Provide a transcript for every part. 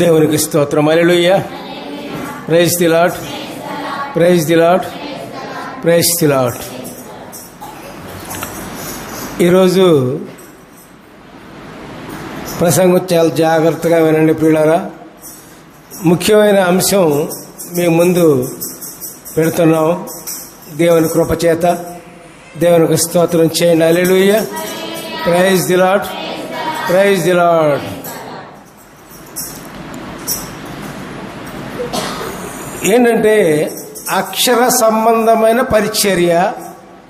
దేవునికి స్తోత్రం. అలెలుయ్య praise the Lord praise the Lord praise the Lord ఈరోజు ప్రసంగం చాలా జాగ్రత్తగా వినండి పిల్లరా ముఖ్యమైన అంశం మీ ముందు పెడుతున్నాం. దేవుని కృపచేత దేవునికి స్తోత్రం చేయండి. అలెలుయ్య praise the Lord praise the Lord ఏంటంటే అక్షర సంబంధమైన పరిచర్య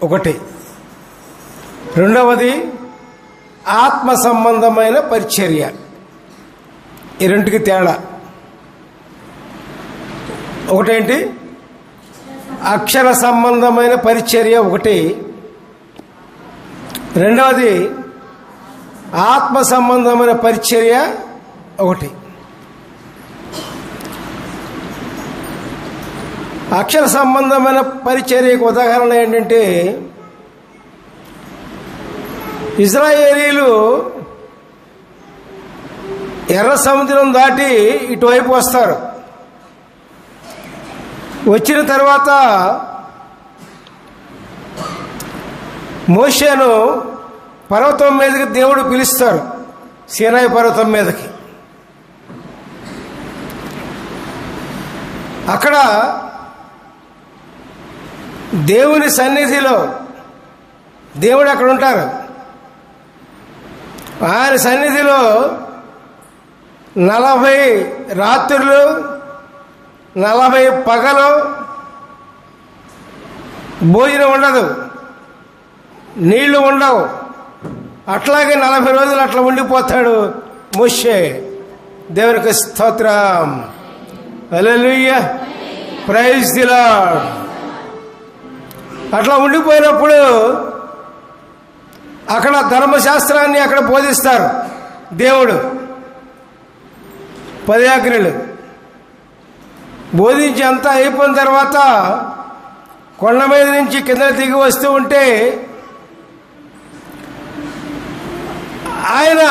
ఒకటి. రెండవది ఆత్మ సంబంధమైన పరిచర్య. ఈ రెంటికి తేడా. ఒకటేంటి? అక్షర సంబంధమైన పరిచర్య ఒకటి. రెండవది ఆత్మ సంబంధమైన పరిచర్య ఒకటి. అక్షర సంబంధమైన పరిచర్యకు ఉదాహరణ ఏంటంటే ఇజ్రాయేలీలు ఎర్ర సముద్రం దాటి ఇటువైపు వస్తారు. వచ్చిన తర్వాత మోషేను పర్వతం మీదకి దేవుడు పిలుస్తారు సీనాయి పర్వతం మీదకి. అక్కడ దేవుని సన్నిధిలో దేవుడు అక్కడ ఉంటారు. ఆయన సన్నిధిలో నలభై రాత్రులు నలభై పగలు భోజనం ఉండదు. నీళ్ళు ఉండవు. అట్లాగే నలభై రోజులు అట్లా ఉండిపోతాడు ముషే. దేవునికి స్తోత్రం. అలెలుయ్య ప్రైజ్ దిలాడ్ అట్లా ఉండిపోయినప్పుడు అక్కడ ధర్మశాస్త్రాన్ని అక్కడ బోధిస్తారు దేవుడు. పదయాగ్నులు బోధించి అంతా అయిపోయిన తర్వాత కొండ మీద నుంచి కింద దిగి వస్తూ ఉంటే ఆయన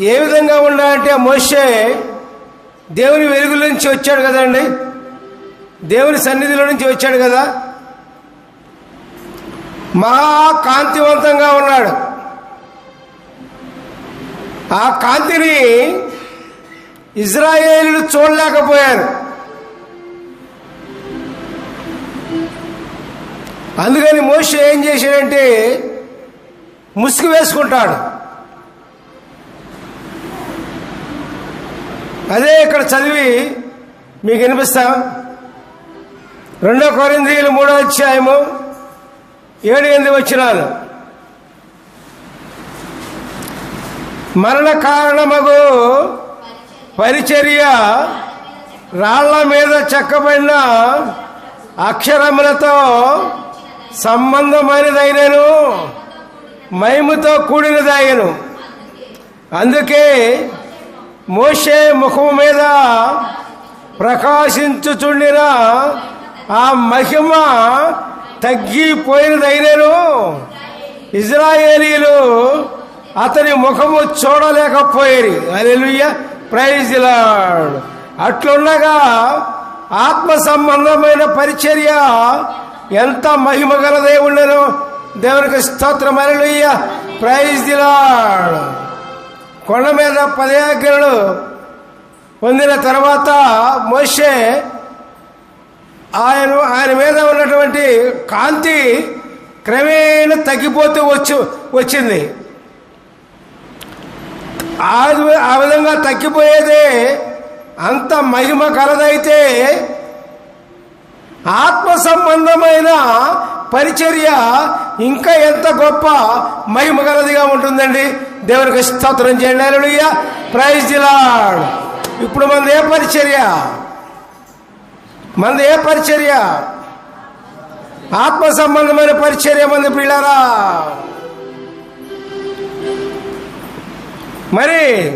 ఏ విధంగా ఉండాలంటే మోషే దేవుని వెలుగుల నుంచి వచ్చాడు కదండి. దేవుని సన్నిధిలో నుంచి వచ్చాడు కదా. మహాకాంతివంతంగా ఉన్నాడు. ఆ కాంతిని ఇజ్రాయేలీలు చూడలేకపోయారు. అందుకని మోషే ఏం చేశాడంటే ముసుగు వేసుకుంటాడు. అదే ఇక్కడ చదివి మీకు వినిపిస్తాం. రెండో కొరిందీలు మూడో అధ్యాయము ఏడు ఎనిమిది వచ్చినాను మరణ కారణమగు పరిచర్య రాళ్ళ మీద చెక్కబడిన అక్షరములతో సంబంధమైనదైనను మహిమతో కూడినదైనను. అందుకే మోషే ముఖం మీద ప్రకాశించుచుండిన ఆ మహిమ తగ్గిపోయినదైనను ఇజ్రాయేలీలు అతని ముఖము చూడలేకపోయేది. అలెలుయ్య ప్రైజ్ లాడ్ అట్లుండగా ఆత్మ సంబంధమైన పరిచర్య ఎంత మహిమ గల దేవుండెను దేవునికి స్తోత్రం. అలెలుయ్య ప్రైజ్ లాడ్ కొండ మీద పదయాగ్రలు పొందిన తర్వాత మోషే ఆయన ఆయన మీద ఉన్నటువంటి కాంతి క్రమేణ తగ్గిపోతూ వచ్చి వచ్చింది. ఆ- విధంగా తగ్గిపోయేదే అంత మహిమ కలదైతే ఆత్మ సంబంధమైన పరిచర్య ఇంకా ఎంత గొప్ప మహిమ కలదిగా ఉంటుందండి. దేవునికి స్తోత్రం చేయండి. ప్రైజ్ దిలాడ్ ఇప్పుడు మనది ఏ పరిచర్య? మనది ఏ పరిచర్య? ఆత్మ సంబంధమైన పరిచర్య మంది పిల్లరా. మరి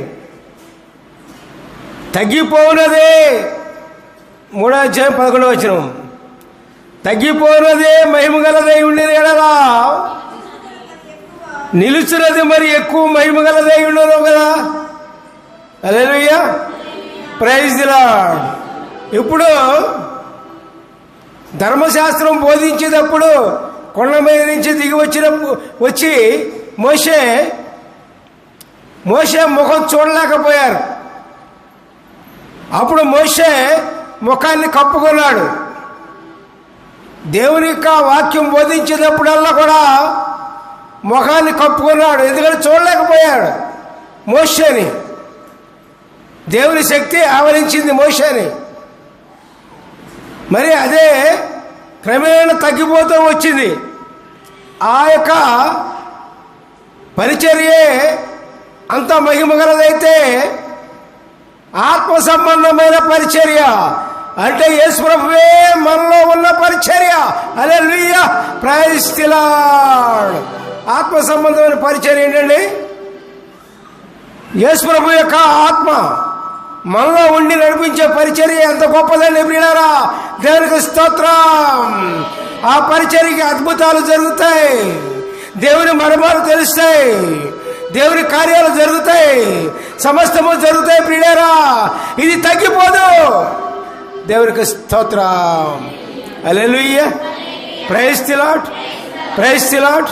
తగ్గిపోనదే మూడో అధ్యాయం పదకొండవ వచ్చిన తగ్గిపోనదే మహిమగలదై ఉండేది ఎడలా నిలుచున్నది మరి ఎక్కువ మహిమగలదై ఉండదు కదా. అదే ప్రైజ్ దిలా ఇప్పుడు ధర్మశాస్త్రం బోధించేటప్పుడు కొండ మీద నుంచి దిగి వచ్చినప్పుడు వచ్చి మోషే మోషే ముఖం చూడలేకపోయారు. అప్పుడు మోషే ముఖాన్ని కప్పుకున్నాడు. దేవుని యొక్క వాక్యం బోధించేటప్పుడల్లా కూడా ముఖాన్ని కప్పుకున్నాడు. ఎందుకంటే చూడలేకపోయాడు మోషేని. దేవుని శక్తి ఆవరించింది మోషేని. మరి అదే క్రమేణ తగ్గిపోతూ వచ్చింది. ఆ యొక్క పరిచర్యే అంత మహిమగలదైతే ఆత్మ సంబంధమైన పరిచర్య. అంటే యేసుప్రభువే మనలో ఉన్న పరిచర్య. అదే లుయ్య ప్రయస్తిలాడ్ ఆత్మ సంబంధమైన పరిచర్య ఏంటండి? యేసుప్రభు యొక్క ఆత్మ. మనలో ఉండి నడిపించే పరిచర్య ఎంత గొప్పదండి ప్రియులారా? దేవునికి స్తోత్రం. ఆ పరిచర్యకి అద్భుతాలు జరుగుతాయి. దేవుని మరమాలు తెలుస్తాయి. దేవుని కార్యాలు జరుగుతాయి. సమస్తము జరుగుతాయి ప్రియులారా. ఇది తగ్గిపోదు. దేవునికి స్తోత్రం. అలెలుయ్య praise the Lord praise the Lord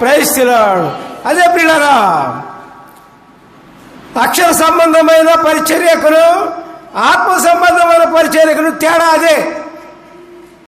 praise the Lord అదే ప్రియులారా. అక్షర సంబంధమైన పరిచర్యకును ఆత్మ సంబంధమైన పరిచర్యకును తేడా అదే.